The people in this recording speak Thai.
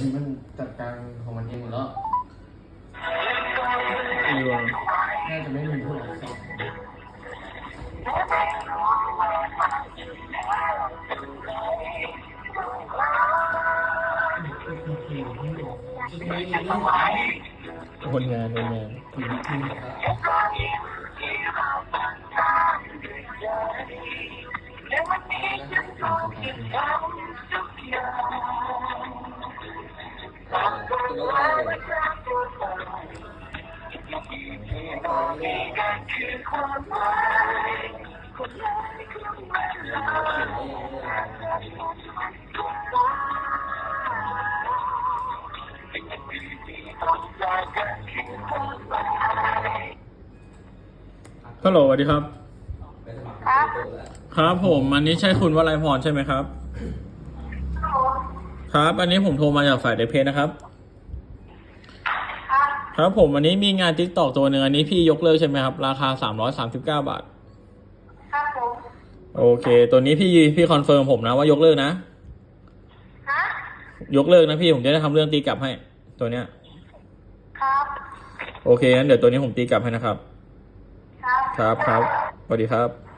นี้มันจัดการของมันเองหมดแล้วเออน่าจะไม่มีผู้รับผิดชอบคนงานคนงาน ฮัลโหลสวัสดีครับ ครับ ครับผม อันนี้ใช่คุณวลัยพรใช่ไหมครับ ครับ อันนี้ผมโทรมาจากฝ่ายเดเพจนะครับครับ ครับผมอันนี้มีงานทิกตอกตัวหนึ่งอันนี้พี่ยกเลิกใช่ไหมครับ ราคาสามร้อยสามสิบเก้าบาท ครับผมโอเค ตัวนี้พี่พี่คอนเฟิร์มผมนะว่ายกเลิกนะ ฮะ ยกเลิกนะพี่ผมจะได้ทำเรื่องตีกลับให้ ตัวเนี้ย ครับ โอเคงั้นเดี๋ยวตัวนี้ผมตีกลับให้นะครับ ครับครับครับสวัสดีครับ